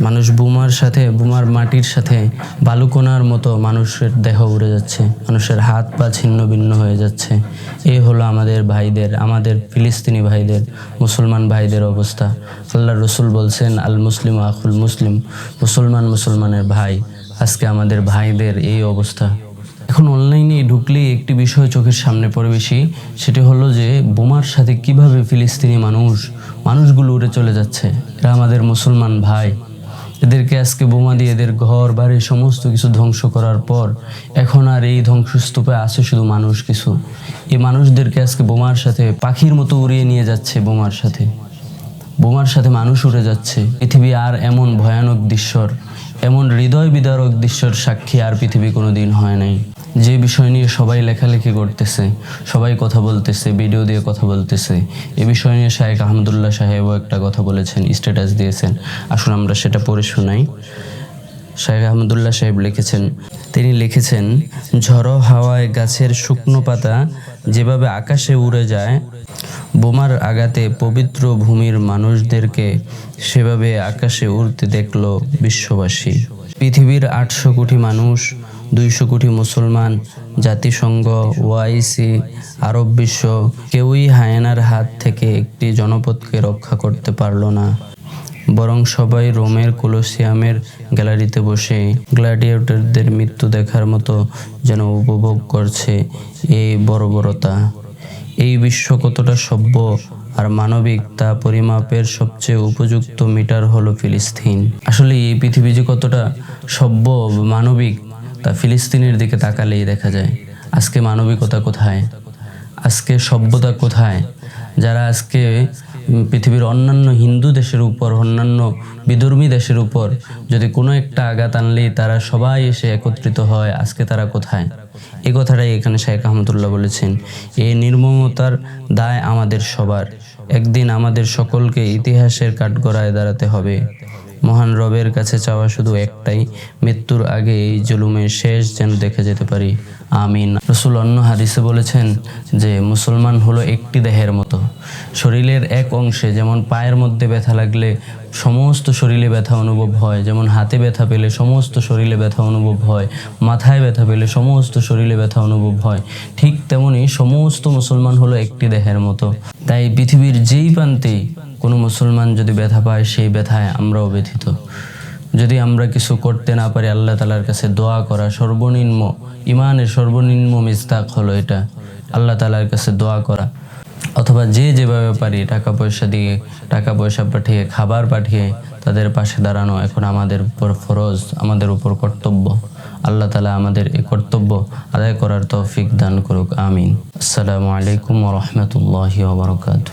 মানুষ বুমার সাথে, বুমার মাটির সাথে, বালুকোনার মতো মানুষের দেহ উড়ে যাচ্ছে। মানুষের হাত পা ছিন্ন ভিন্ন হয়ে যাচ্ছে। এ হলো আমাদের ভাইদের, আমাদের ফিলিস্তিনি ভাইদের, মুসলমান ভাইদের অবস্থা। আল্লাহ রসুল বলছেন, আল মুসলিম আখুল মুসলিম। মুসলমান মুসলমানের ভাই। আজকে আমাদের ভাইদের এই অবস্থা। এখন অনলাইনে ঢুকলেই একটি বিষয় চোখের সামনে পড়ে বেশি, সেটি হলো যে বোমার সাথে কীভাবে ফিলিস্তিনি মানুষ, মানুষগুলো উড়ে চলে যাচ্ছে। এরা আমাদের মুসলমান ভাই। এদেরকে আজকে বোমা দিয়ে এদের ঘর, বাড়ি, সমস্ত কিছু ধ্বংস করার পর এখন আর এই ধ্বংসস্তূপে আছে শুধু মানুষ কিছু। এই মানুষদেরকে আজকে বোমার সাথে, পাখির মতো উড়িয়ে নিয়ে যাচ্ছে বোমার সাথে। বোমার সাথে মানুষ উড়ে যাচ্ছে। পৃথিবী আর এমন ভয়ানক দৃশ্যর এমন হৃদয় বিদারক দৃশ্যর সাক্ষী আর পৃথিবী কোনো দিন হয় নাই। যে বিষয় নিয়ে সবাই লেখালেখি করতেছে, সবাই কথা বলতেছে, ভিডিও দিয়ে কথা বলতেছে, এ বিষয় নিয়ে শাহেক আহমদুল্লাহ সাহেবও একটা কথা বলেছেন স্ট্যাটাস দিয়েছেন। আসুন আমরা সেটা পড়ে শোনাই। শাহেক আহমদুল্লাহ সাহেব লিখেছেন তিনি লিখেছেন, ঝড়ো হাওয়ায় গাছের শুকনো পাতা যেভাবে আকাশে উড়ে যায়, বোমার আঘাতে পবিত্র ভূমির মানুষদেরকে সেভাবে আকাশে উড়তে দেখল বিশ্ববাসী। পৃথিবীর আটশো কোটি মানুষ, দুইশো কোটি মুসলমান, জাতিসংঘ, ওআইসি, আরব বিশ্ব কেউই হায়ানার হাত থেকে একটি জনপদকে রক্ষা করতে পারল না। বরং সবাই রোমের কোলোসিয়ামের গ্যালারিতে বসে গ্ল্যাডিয়েটরদের মৃত্যু দেখার মতো যেন উপভোগ করছে এই বর্বরতা। এই বিশ্ব কতটা সভ্য আর মানবিক তা পরিমাপের সবচেয়ে উপযুক্ত মিটার হলো ফিলিস্তিন। আসলে এই পৃথিবী যে কতটা সভ্য মানবিক তা ফিলিস্তিনের দিকে তাকালেই দেখা যায়। আজকে মানবিকতা কোথায়? আজকে সভ্যতা কোথায়? যারা আজকে পৃথিবীর অন্যান্য হিন্দু দেশের উপর, অন্যান্য বিধর্মী দেশের উপর যদি কোনো একটা আঘাত আনলেই তারা সবাই এসে একত্রিত হয়, আজকে তারা কোথায়? এ কথাটাই এখানে শেখ আহমদুল্লাহ বলেছেন। এই নির্মমতার দায় আমাদের সবার। একদিন আমাদের সকলকে ইতিহাসের কাঠগড়ায় দাঁড়াতে হবে। মহান রবের কাছে চাওয়া শুধু একটাই, মৃত্যুর আগে এই জুলুমের শেষ যেন দেখে যেতে পারি। আমিন। রসুল অন্য হাদিসে বলেছেন যে, মুসলমান হলো একটি দেহের মতো। শরীরের এক অংশে যেমন পায়ের মধ্যে ব্যথা লাগলে সমস্ত শরীরে ব্যথা অনুভব হয়, যেমন হাতে ব্যথা পেলে সমস্ত শরীরে ব্যথা অনুভব হয়, মাথায় ব্যথা পেলে সমস্ত শরীরে ব্যথা অনুভব হয়, ঠিক তেমনি সমস্ত মুসলমান হলো একটি দেহের মতো। তাই পৃথিবীর যেই প্রান্তেই কোনো মুসলমান যদি ব্যথা পায়, সেই ব্যথায় আমরাও ব্যথিত। যদি আমরা কিছু করতে না পারি, আল্লাহ তালার কাছে দোয়া করা সর্বনিম্ন ইমানের সর্বনিম্ন মিস্তাক হলো এটা। আল্লাহ তালার কাছে দোয়া করা। অথবা যে যেভাবে পারি টাকা পয়সা দিয়ে টাকা পয়সা পাঠিয়ে, খাবার পাঠিয়ে তাদের পাশে দাঁড়ানো এখন আমাদের উপর ফরজ, আমাদের উপর কর্তব্য। আল্লাহ তালা আমাদের এই কর্তব্য আদায় করার তৌফিক দান করুক, আমিন। আসসালামু আলাইকুম রহমতুল্লাহি ওবরকাত